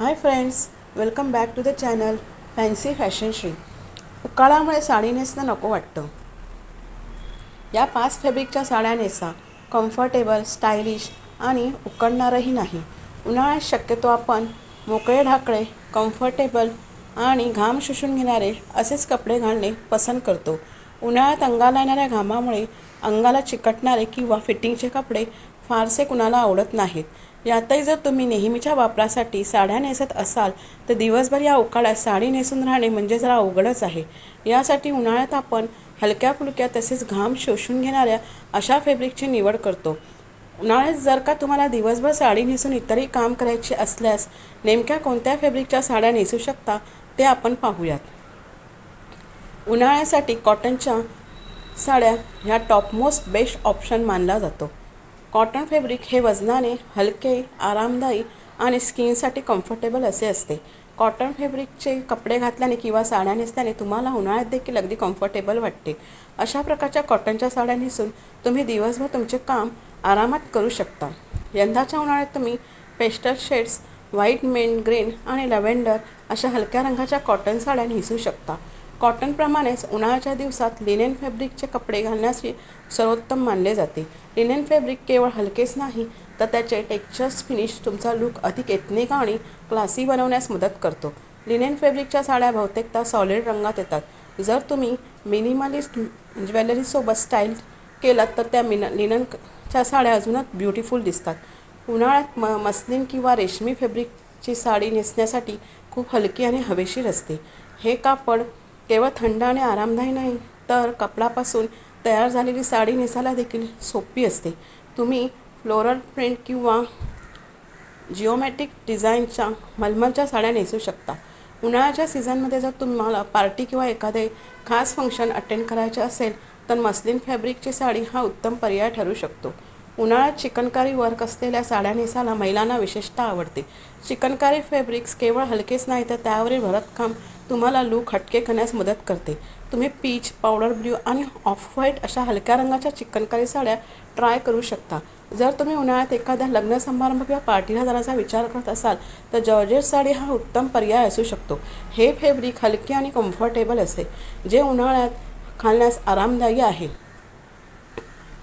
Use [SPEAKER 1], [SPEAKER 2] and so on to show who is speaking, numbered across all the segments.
[SPEAKER 1] Hi friends welcome back to the channel fancy fashion Shri उकाळामुळे साडी नेसणं नको वाटतं. या पाच फॅब्रिकच्या साड्या नेसा कम्फर्टेबल स्टायलिश आणि उकडणारही नाही. उन्हाळ्यात शक्यतो आपण मोकळे ढाकळे कम्फर्टेबल आणि घाम शोषून घेणारे असेच कपडे घालणे पसंत करतो. उन्हाळ्यात अंगाला येणाऱ्या घामामुळे अंगाला चिकटणारे किंवा फिटिंगचे कपडे फारसे कुणाला आवडत नाहीत. यातही जर तुम्ही नेहमीच्या वापरासाठी साड्या नेसत असाल तर दिवसभर या उकाळ्यात साडी नेसून राहणे म्हणजे जरा अवघडच आहे. यासाठी उन्हाळ्यात आपण हलक्या फुलक्या तसेच घाम शोषून घेणाऱ्या अशा फॅब्रिकची निवड करतो. उन्हाळ्यात जर का तुम्हाला दिवसभर साडी नेसून इतरही काम करायचे असल्यास नेमक्या कोणत्या फॅब्रिकच्या साड्या नेसू शकता ते आपण पाहूयात. उन्हाळ्यासाठी कॉटनच्या साड्या ह्या टॉपमोस्ट बेस्ट ऑप्शन मानला जातो. कॉटन फॅब्रिक हे वजनाने हलके आरामदायी आणि स्किनसाठी कम्फर्टेबल असे असते. कॉटन फॅब्रिकचे कपडे घातल्याने किंवा साड्या नेसल्याने तुम्हाला उन्हाळ्यात देखील अगदी कम्फर्टेबल वाटते. अशा प्रकारच्या कॉटनच्या साड्या नेसून तुम्ही दिवसभर तुमचे काम आरामात करू शकता. यंदाच्या उन्हाळ्यात तुम्ही pastel shades white mint green आणि लव्हेंडर अशा हलक्या रंगाच्या कॉटन साड्या नेसू शकता. कॉटनप्रमाणेच उन्हाळ्याच्या दिवसात लिनेन फॅब्रिकचे कपडे घालण्याचे सर्वोत्तम मानले जाते. लिनेन फॅब्रिक केवळ हलकेच नाही तर त्याचे टेक्स्चर्स फिनिश तुमचा लुक अधिक एथनिक आणि क्लासी बनवण्यास मदत करतो. लिनेन फॅब्रिकच्या साड्या बहुतेकदा सॉलिड रंगात येतात. जर तुम्ही मिनिमलिस्ट ज्वेलरीसोबत स्टाईल केलात तर त्या मिन लिननच्या साड्या अजूनच ब्युटिफुल दिसतात. उन्हाळ्यात म मस्लिन किंवा रेशमी फॅब्रिकची साडी नेसण्यासाठी खूप हलकी आणि हवेशीर असते. हे कापड केवळ थंड आणि आरामदायी नाही तर कपडापासून तयार झालेली साडी नेसायला देखील सोपी असते. तुम्ही फ्लोरल प्रिंट किंवा जिओमॅटिक डिझाईनच्या मलमलच्या साड्या नेसू शकता. उन्हाळ्याच्या सीझनमध्ये जर तुम्हाला पार्टी किंवा एखादे खास फंक्शन अटेंड करायचे असेल तर मस्लिन फॅब्रिकची साडी हा उत्तम पर्याय ठरू शकतो. उन्हाळ्यात चिकनकारी वर्क असलेल्या साड्या नेसायला महिलांना विशेषतः आवडते. चिकनकारी फॅब्रिक्स केवळ हलकेच नाही तर त्यावरील भरतकाम तुम्हाला लूक हटके करण्यास मदत करते. तुम्ही पीच पावडर ब्ल्यू आणि ऑफ व्हाईट अशा हलक्या रंगाच्या चिकनकारी साड्या ट्राय करू शकता. जर तुम्ही उन्हाळ्यात एखाद्या लग्न समारंभ किंवा पार्टीला जाण्याचा विचार करत असाल तर जॉर्जेट साडी हा उत्तम पर्याय असू शकतो. हे फॅब्रिक हलके आणि कम्फर्टेबल असते जे उन्हाळ्यात घालण्यास आरामदायी आहे.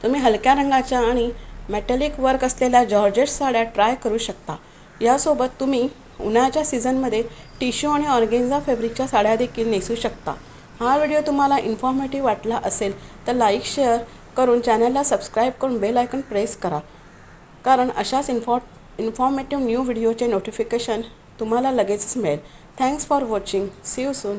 [SPEAKER 1] तुम्ही हलक्या रंगाच्या आणि मेटॅलिक वर्क असलेल्या जॉर्जेट साड्या ट्राय करू शकता. यासोबत तुम्ही उन्हाळ्याच्या सीझनमध्ये टिश्यू आणि ऑर्गेन्झा फॅब्रिकच्या साड्या देखील नेसू शकता. हा व्हिडिओ तुम्हाला इन्फॉर्मेटिव्ह वाटला असेल तर लाईक शेअर करून चॅनलला सबस्क्राईब करून बेल आयकन प्रेस करा. कारण अशाच इन्फॉ इन्फॉर्मेटिव्ह न्यू व्हिडिओचे नोटिफिकेशन तुम्हाला लगेचच मिळेल. Thanks for watching see you soon